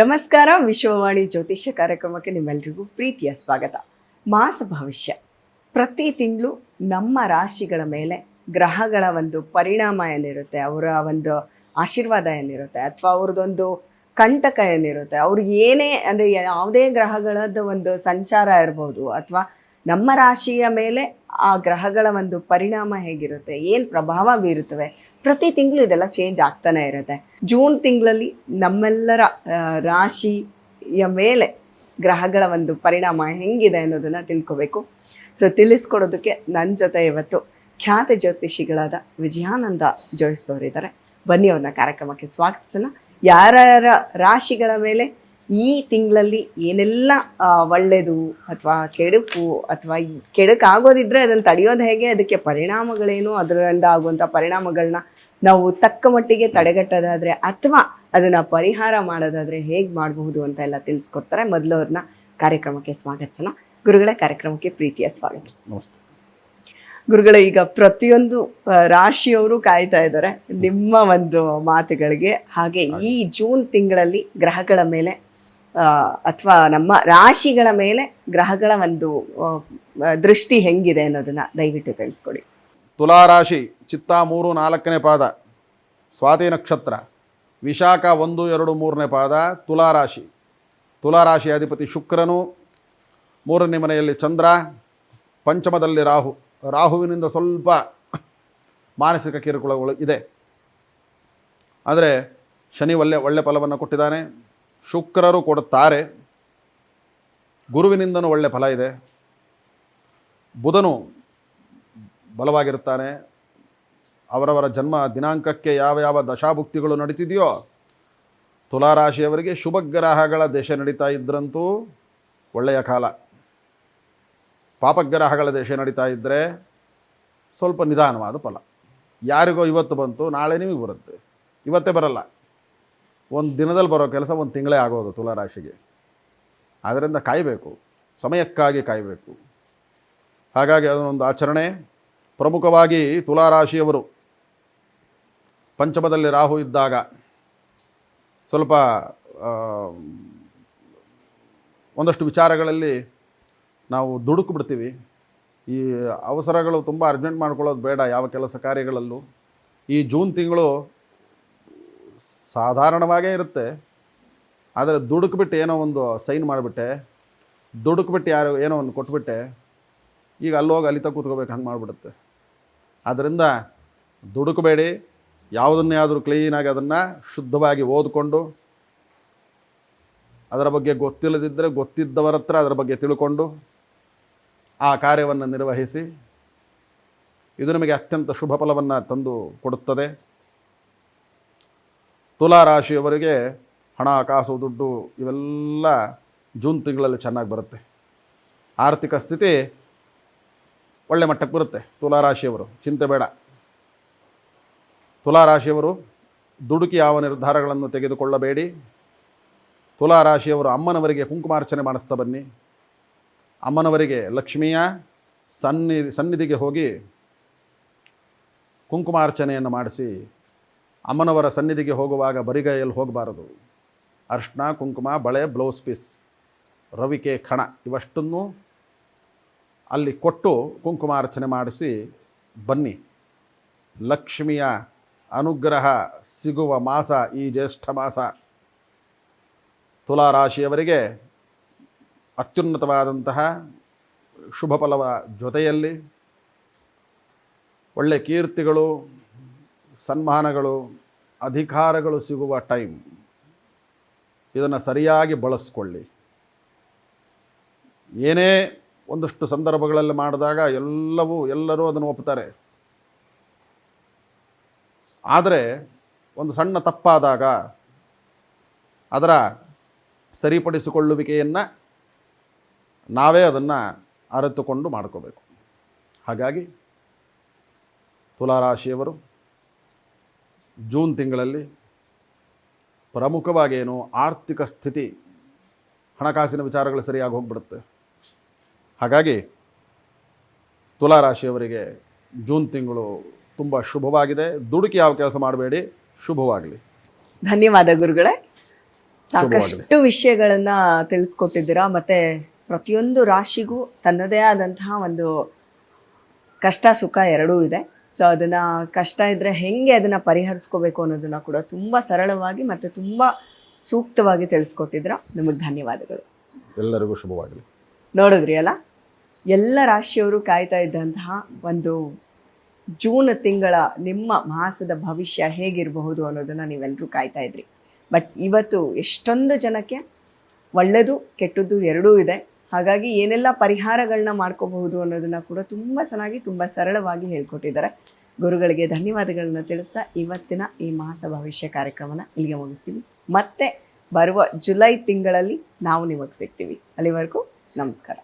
ನಮಸ್ಕಾರ, ವಿಶ್ವವಾಣಿ ಜ್ಯೋತಿಷ್ಯ ಕಾರ್ಯಕ್ರಮಕ್ಕೆ ನಿಮ್ಮೆಲ್ಲರಿಗೂ ಪ್ರೀತಿಯ ಸ್ವಾಗತ. ಮಾಸ ಭವಿಷ್ಯ. ಪ್ರತಿ ತಿಂಗಳು ನಮ್ಮ ರಾಶಿಗಳ ಮೇಲೆ ಗ್ರಹಗಳ ಒಂದು ಪರಿಣಾಮ ಏನಿರುತ್ತೆ, ಅವರ ಒಂದು ಆಶೀರ್ವಾದ ಏನಿರುತ್ತೆ, ಅಥವಾ ಅವ್ರದ್ದೊಂದು ಕಂಟಕ ಏನಿರುತ್ತೆ ಅವ್ರಿಗೆ ಏನೇ, ಅಂದರೆ ಯಾವುದೇ ಗ್ರಹಗಳದ್ದು ಒಂದು ಸಂಚಾರ ಇರ್ಬೋದು, ಅಥವಾ ನಮ್ಮ ರಾಶಿಯ ಮೇಲೆ ಆ ಗ್ರಹಗಳ ಒಂದು ಪರಿಣಾಮ ಹೇಗಿರುತ್ತೆ? ಏನು ಪ್ರಭಾವ ಬೀರುತ್ತವೆ? ಪ್ರತಿ ತಿಂಗಳು ಇದೆಲ್ಲ ಚೇಂಜ್ ಆಗ್ತಾನೆ ಇರುತ್ತೆ. ಜೂನ್ ತಿಂಗಳಲ್ಲಿ ನಮ್ಮೆಲ್ಲರ ರಾಶಿಯ ಮೇಲೆ ಗ್ರಹಗಳ ಒಂದು ಪರಿಣಾಮ ಹೆಂಗಿದೆ ಅನ್ನೋದನ್ನು ತಿಳ್ಕೊಬೇಕು. ಸೊ ತಿಳಿಸ್ಕೊಡೋದಕ್ಕೆ ನನ್ನ ಜೊತೆ ಇವತ್ತು ಖ್ಯಾತ ಜ್ಯೋತಿಷಿಗಳಾದ ವಿಜಯಾನಂದ ಜೋಯಿಸೋರಿದ್ದಾರೆ ಬನ್ನಿ ಅವ್ರನ್ನ ಕಾರ್ಯಕ್ರಮಕ್ಕೆ ಸ್ವಾಗತಿಸೋಣ. ಯಾರ್ಯಾರ ರಾಶಿಗಳ ಮೇಲೆ ಈ ತಿಂಗಳಲ್ಲಿ ಏನೆಲ್ಲ ಒಳ್ಳೆಯದು ಅಥವಾ ಕೆಡುಕು ಅಥವಾ ಕೆಡುಕಾಗೋದಿದ್ರೆ ಅದನ್ನು ತಡೆಯೋದು ಹೇಗೆ? ಅದಕ್ಕೆ ಪರಿಣಾಮಗಳೇನು? ಅದರಿಂದ ಆಗುವಂಥ ಪರಿಣಾಮಗಳನ್ನ ನಾವು ತಕ್ಕ ಮಟ್ಟಿಗೆ ತಡೆಗಟ್ಟೋದಾದರೆ ಅಥವಾ ಅದನ್ನು ಪರಿಹಾರ ಮಾಡೋದಾದರೆ ಹೇಗೆ ಮಾಡಬಹುದು ಅಂತ ಎಲ್ಲ ತಿಳಿಸ್ಕೊಡ್ತಾರೆ. ಮೊದಲು ಅವ್ರನ್ನ ಕಾರ್ಯಕ್ರಮಕ್ಕೆ ಸ್ವಾಗತಿಸೋಣ ಗುರುಗಳ ಕಾರ್ಯಕ್ರಮಕ್ಕೆ ಪ್ರೀತಿಯ ಸ್ವಾಗತ. ನಮಸ್ತೆ. ಗುರುಗಳ ಈಗ ಪ್ರತಿಯೊಂದು ರಾಶಿಯವರು ಕಾಯ್ತಾ ಇದ್ದಾರೆ. ನಿಮ್ಮ ಒಂದು ಮಾತುಗಳಿಗೆ. ಹಾಗೆ ಈ ಜೂನ್ ತಿಂಗಳಲ್ಲಿ ಗ್ರಹಗಳ ಮೇಲೆ ಅಥವಾ ನಮ್ಮ ರಾಶಿಗಳ ಮೇಲೆ ಗ್ರಹಗಳ ಒಂದು ದೃಷ್ಟಿ ಹೆಂಗಿದೆ ಅನ್ನೋದನ್ನ ದಯವಿಟ್ಟು ತಿಳಿಸ್ಕೊಡಿ. ತುಲಾರಾಶಿ, ಚಿತ್ತ ಮೂರು ನಾಲ್ಕನೇ ಪಾದ, ಸ್ವಾತಿ ನಕ್ಷತ್ರ, ವಿಶಾಖ ಒಂದು ಎರಡು ಮೂರನೇ ಪಾದ, ತುಲಾರಾಶಿ. ತುಲಾರಾಶಿ ಅಧಿಪತಿ ಶುಕ್ರನು, ಮೂರನೇ ಮನೆಯಲ್ಲಿ ಚಂದ್ರ, ಪಂಚಮದಲ್ಲಿ ರಾಹು. ರಾಹುವಿನಿಂದ ಸ್ವಲ್ಪ ಮಾನಸಿಕ ಕಿರುಕುಳಗಳು ಇದೆ. ಆದರೆ ಶನಿ ಒಳ್ಳೆ ಒಳ್ಳೆ ಫಲವನ್ನು ಕೊಟ್ಟಿದ್ದಾನೆ. ಶುಕ್ರರು ಕೊಡುತ್ತಾರೆ. ಗುರುವಿನಿಂದನೂ ಒಳ್ಳೆಯ ಫಲ ಇದೆ. ಬುಧನು ಬಲವಾಗಿರುತ್ತಾನೆ. ಅವರವರ ಜನ್ಮ ದಿನಾಂಕಕ್ಕೆ ಯಾವ ಯಾವ ದಶಾಭುಕ್ತಿಗಳು ನಡೀತಿದೆಯೋ ತುಲಾರಾಶಿಯವರಿಗೆ ಶುಭಗ್ರಹಗಳ ದೇಶ ನಡೀತಾ ಇದ್ರಂತೂ ಒಳ್ಳೆಯ ಕಾಲ. ಪಾಪಗ್ರಹಗಳ ದೇಶ ನಡೀತಾ ಇದ್ದರೆ ಸ್ವಲ್ಪ ನಿಧಾನವಾದ ಫಲ. ಯಾರಿಗೋ ಇವತ್ತು ಬಂತು, ನಾಳೆ ನಿಮಗೆ ಬರುತ್ತೆ. ಇವತ್ತೇ ಬರಲ್ಲ. ಒಂದು ದಿನದಲ್ಲಿ ಬರೋ ಕೆಲಸ ಒಂದು ತಿಂಗಳೇ ಆಗೋದು ತುಲಾರಾಶಿಗೆ ಆದ್ದರಿಂದ ಕಾಯಬೇಕು. ಸಮಯಕ್ಕಾಗಿ ಕಾಯಬೇಕು. ಹಾಗಾಗಿ ಅದೊಂದು ಆಚರಣೆ. ಪ್ರಮುಖವಾಗಿ ತುಲಾರಾಶಿಯವರು ಪಂಚಮದಲ್ಲಿ ರಾಹು ಇದ್ದಾಗ ಸ್ವಲ್ಪ ಒಂದಷ್ಟು ವಿಚಾರಗಳಲ್ಲಿ ನಾವು ದುಡುಕು ಬಿಡ್ತೀವಿ. ಈ ಅವಸರಗಳು ತುಂಬ ಅರ್ಜೆಂಟ್ ಮಾಡ್ಕೊಳ್ಳೋದು ಬೇಡ ಯಾವ ಕೆಲಸ ಕಾರ್ಯಗಳಲ್ಲೂ. ಈ ಜೂನ್ ತಿಂಗಳು ಸಾಧಾರಣವಾಗೇ ಇರುತ್ತೆ. ಆದರೆ ದುಡುಕ್ಬಿಟ್ಟು ಏನೋ ಒಂದು ಸೈನ್ ಮಾಡಿಬಿಟ್ಟೆ. ದುಡುಕ್ಬಿಟ್ಟು ಯಾರು ಏನೋ ಒಂದು ಕೊಟ್ಬಿಟ್ಟೆ. ಈಗ ಅಲ್ಲೋಗಿ ಅಲಿತ ಕೂತ್ಕೋಬೇಕು, ಹಂಗೆ ಮಾಡಿಬಿಡುತ್ತೆ. ಆದ್ದರಿಂದ ದುಡುಕಬೇಡಿ. ಯಾವುದನ್ನೇ ಆದರೂ ಕ್ಲೀನಾಗಿ ಅದನ್ನು ಶುದ್ಧವಾಗಿ ಓದಿಕೊಂಡು, ಅದರ ಬಗ್ಗೆ ಗೊತ್ತಿಲ್ಲದಿದ್ದರೆ ಗೊತ್ತಿದ್ದವರ ಹತ್ರ ಅದರ ಬಗ್ಗೆ ತಿಳ್ಕೊಂಡು, ಆ ಕಾರ್ಯವನ್ನು ನಿರ್ವಹಿಸಿ. ಇದು ನಿಮಗೆ ಅತ್ಯಂತ ಶುಭ ಫಲವನ್ನು ತಂದು ಕೊಡುತ್ತದೆ. ತುಲಾ ರಾಶಿಯವರಿಗೆ ಹಣ, ಕಾಸು, ದುಡ್ಡು ಇವೆಲ್ಲ ಜೂನ್ ತಿಂಗಳಲ್ಲಿ ಚೆನ್ನಾಗಿ ಬರುತ್ತೆ. ಆರ್ಥಿಕ ಸ್ಥಿತಿ ಒಳ್ಳೆ ಮಟ್ಟಕ್ಕೆ ಬರುತ್ತೆ. ತುಲಾರಾಶಿಯವರು ಚಿಂತೆ ಬೇಡ. ತುಲಾರಾಶಿಯವರು ದುಡುಕಿ ಯಾವ ನಿರ್ಧಾರಗಳನ್ನು ತೆಗೆದುಕೊಳ್ಳಬೇಡಿ. ತುಲಾರಾಶಿಯವರು ಅಮ್ಮನವರಿಗೆ ಕುಂಕುಮಾರ್ಚನೆ ಮಾಡಿಸ್ತಾ ಬನ್ನಿ. ಅಮ್ಮನವರಿಗೆ ಲಕ್ಷ್ಮಿಯ ಸನ್ನಿ, ಸನ್ನಿಧಿಗೆ ಹೋಗಿ ಕುಂಕುಮಾರ್ಚನೆಯನ್ನು ಮಾಡಿಸಿ ಅಮ್ಮನವರ ಸನ್ನಿಧಿಗೆ ಹೋಗುವಾಗ ಬರಿಗೈಯಲ್ಲಿ ಹೋಗಬಾರದು. ಅರ್ಶಿನ, ಕುಂಕುಮ, ಬಳೆ, ಬ್ಲೌಸ್ ಪೀಸ್, ರವಿಕೆ ಖಣ ಇವಷ್ಟನ್ನು ಅಲ್ಲಿ ಕೊಟ್ಟು ಕುಂಕುಮಾರ್ಚನೆ ಮಾಡಿಸಿ ಬನ್ನಿ. ಲಕ್ಷ್ಮಿಯ ಅನುಗ್ರಹ ಸಿಗುವ ಮಾಸ ಈ ಜ್ಯೇಷ್ಠ ಮಾಸ. ತುಲಾರಾಶಿಯವರಿಗೆ ಅತ್ಯುನ್ನತವಾದಂತಹ ಶುಭ ಫಲವ ಜೊತೆಯಲ್ಲಿ ಒಳ್ಳೆ ಕೀರ್ತಿಗಳು, ಸನ್ಮಾನಗಳು ಅಧಿಕಾರಗಳು ಸಿಗುವ ಟೈಮ್. ಇದನ್ನು ಸರಿಯಾಗಿ ಬಳಸ್ಕೊಳ್ಳಿ. ಏನೇ ಒಂದಷ್ಟು ಸಂದರ್ಭಗಳಲ್ಲಿ ಮಾಡಿದಾಗ ಎಲ್ಲವೂ ಎಲ್ಲರೂ ಅದನ್ನು ಒಪ್ತಾರೆ. ಆದರೆ ಒಂದು ಸಣ್ಣ ತಪ್ಪಾದಾಗ ಅದರ ಸರಿಪಡಿಸಿಕೊಳ್ಳುವಿಕೆಯನ್ನು ನಾವೇ ಅದನ್ನು ಅರಿತುಕೊಂಡು ಮಾಡ್ಕೋಬೇಕು. ಹಾಗಾಗಿ ತುಲಾರಾಶಿಯವರು ಜೂನ್ ತಿಂಗಳಲ್ಲಿ ಪ್ರಮುಖವಾಗೇನು ಆರ್ಥಿಕ ಸ್ಥಿತಿ ಹಣಕಾಸಿನ ವಿಚಾರಗಳು ಸರಿಯಾಗಿ ಹೋಗ್ಬಿಡುತ್ತೆ. ಹಾಗಾಗಿ ತುಲಾರಾಶಿಯವರಿಗೆ ಜೂನ್ ತಿಂಗಳು ತುಂಬ ಶುಭವಾಗಿದೆ. ದುಡುಕಿ ಯಾವ ಕೆಲಸ ಮಾಡಬೇಡಿ ಶುಭವಾಗಲಿ. ಧನ್ಯವಾದ ಗುರುಗಳೇ. ಸಾಕಷ್ಟು ವಿಷಯಗಳನ್ನು ತಿಳಿಸ್ಕೊಟ್ಟಿದ್ದೀರಾ. ಮತ್ತೆ ಪ್ರತಿಯೊಂದು ರಾಶಿಗೂ ತನ್ನದೇ ಆದಂತಹ ಒಂದು ಕಷ್ಟ ಸುಖ ಎರಡೂ ಇದೆ. ಸೊ ಅದನ್ನ ಕಷ್ಟ ಇದ್ರೆ ಹೆಂಗೆ ಅದನ್ನ ಪರಿಹರಿಸ್ಕೋಬೇಕು ಅನ್ನೋದನ್ನ ಕೂಡ ತುಂಬಾ ಸರಳವಾಗಿ ಮತ್ತೆ ತುಂಬಾ ಸೂಕ್ತವಾಗಿ ತಿಳಿಸ್ಕೊಟ್ಟಿದ್ರ. ನಿಮಗೆ ಧನ್ಯವಾದಗಳು. ಎಲ್ಲರಿಗೂ ಶುಭವಾಗಲಿ. ನೋಡಿದ್ರಿ ಅಲ್ಲ? ಎಲ್ಲ ರಾಶಿಯವರು ಕಾಯ್ತಾ ಇದ್ದಂತಹ ಒಂದು ಜೂನ್ ತಿಂಗಳ ನಿಮ್ಮ ಮಾಸದ ಭವಿಷ್ಯ ಹೇಗಿರಬಹುದು ಅನ್ನೋದನ್ನ ನೀವೆಲ್ಲರೂ ಕಾಯ್ತಾ ಇದ್ರಿ. ಬಟ್ ಇವತ್ತು ಎಷ್ಟೊಂದು ಜನಕ್ಕೆ ಒಳ್ಳೆಯದು ಕೆಟ್ಟದ್ದು ಎರಡೂ ಇದೆ. ಹಾಗಾಗಿ ಏನೆಲ್ಲ ಪರಿಹಾರಗಳನ್ನ ಮಾಡ್ಕೋಬಹುದು ಅನ್ನೋದನ್ನ ಕೂಡ ತುಂಬ ಚೆನ್ನಾಗಿ, ತುಂಬ ಸರಳವಾಗಿ ಹೇಳ್ಕೊಟ್ಟಿದ್ದಾರೆ. ಗುರುಗಳಿಗೆ ಧನ್ಯವಾದಗಳನ್ನ ತಿಳಿಸ್ತಾ ಇವತ್ತಿನ ಈ ಮಾಸ ಭವಿಷ್ಯ ಕಾರ್ಯಕ್ರಮನ ಇಲ್ಲಿಗೆ ಮುಗಿಸ್ತೀವಿ. ಮತ್ತೆ ಬರುವ ಜುಲೈ ತಿಂಗಳಲ್ಲಿ ನಾವು ನಿಮಗೆ ಸಿಗ್ತೀವಿ. ಅಲ್ಲಿವರೆಗೂ ನಮಸ್ಕಾರ.